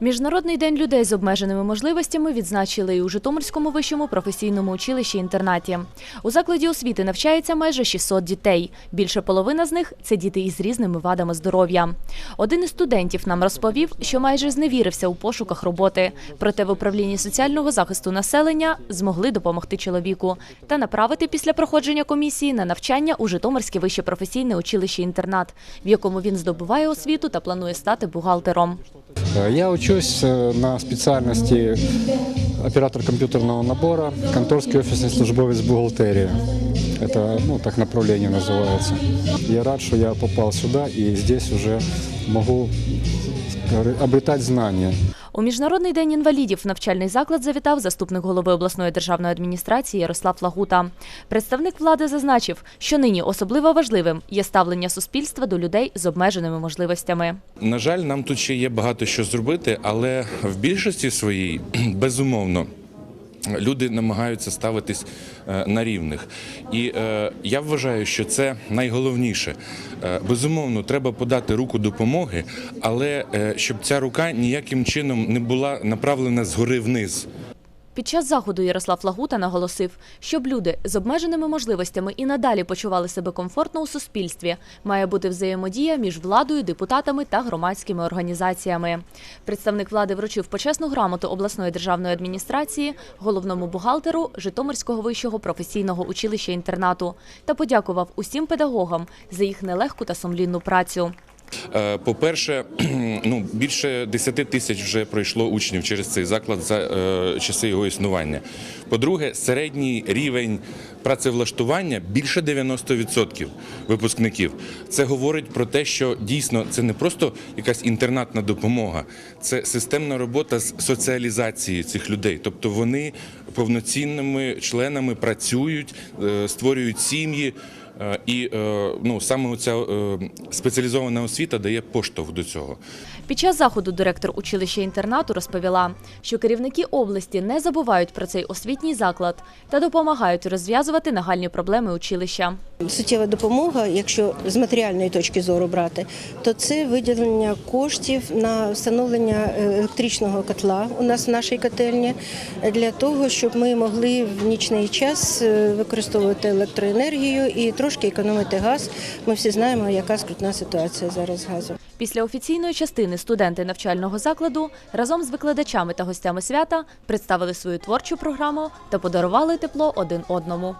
Міжнародний день людей з обмеженими можливостями відзначили і у Житомирському вищому професійному училищі інтернаті. У закладі освіти навчається майже 600 дітей. Більше половина з них це діти із різними вадами здоров'я. Один із студентів нам розповів, що майже зневірився у пошуках роботи. Проте в управлінні соціального захисту населення змогли допомогти чоловіку та направити після проходження комісії на навчання у Житомирське вище професійне училище інтернат, в якому він здобуває освіту та планує стати бухгалтером. Э, Я учусь э, на специальности оператор компьютерного набора, конторский офисный службовец бухгалтерии. Это ну, так направление называется. Я рад, что я попал сюда и здесь уже могу говорю, обретать знания. У міжнародний день інвалідів в навчальний заклад завітав заступник голови обласної державної адміністрації Ярослав Лагута. Представник влади зазначив, що нині особливо важливим є ставлення суспільства до людей з обмеженими можливостями. На жаль, нам тут ще є багато що зробити, але в більшості своїй безумовно. Люди намагаються ставитись е, на рівних, і е, я вважаю, що це найголовніше. Е, безумовно, треба подати руку допомоги, але щоб ця рука ніяким чином не була направлена згори вниз. Під час заходу Ярослав Лагута наголосив, щоб люди з обмеженими можливостями і надалі почували себе комфортно у суспільстві, має бути взаємодія між владою, депутатами та громадськими організаціями. Представник влади вручив почесну грамоту обласної державної адміністрації, головному бухгалтеру Житомирського вищого професійного училища інтернату та подякував усім педагогам за їх нелегку та сумлінну працю. Е, По-перше, ну більше 10 тисяч вже пройшло учнів через цей заклад за е, часи його існування. По-друге, середній рівень працевлаштування більше 90% випускників. Це говорить про те, що дійсно це не просто якась інтернатна допомога, це системна робота з соціалізації цих людей. Тобто вони повноцінними членами працюють, е, створюють сім'ї. Е, І е, ну саме ця спеціалізована освіта дає поштовх до цього. Під час заходу директор училища інтернату розповіла, що керівники області не забувають про цей освітній заклад та допомагають розв'язувати нагальні проблеми училища. Суттєва допомога, якщо з матеріальної точки зору брати, то це виділення коштів на встановлення електричного котла у нас в нашій котельні для того, щоб ми могли в нічний час е, використовувати електроенергію і трошки економити газ. Ми всі знаємо, яка скрутна ситуація зараз з газом. Після офіційної частини студенти навчального закладу разом з викладачами та гостями свята представили свою творчу програму та подарували тепло один одному.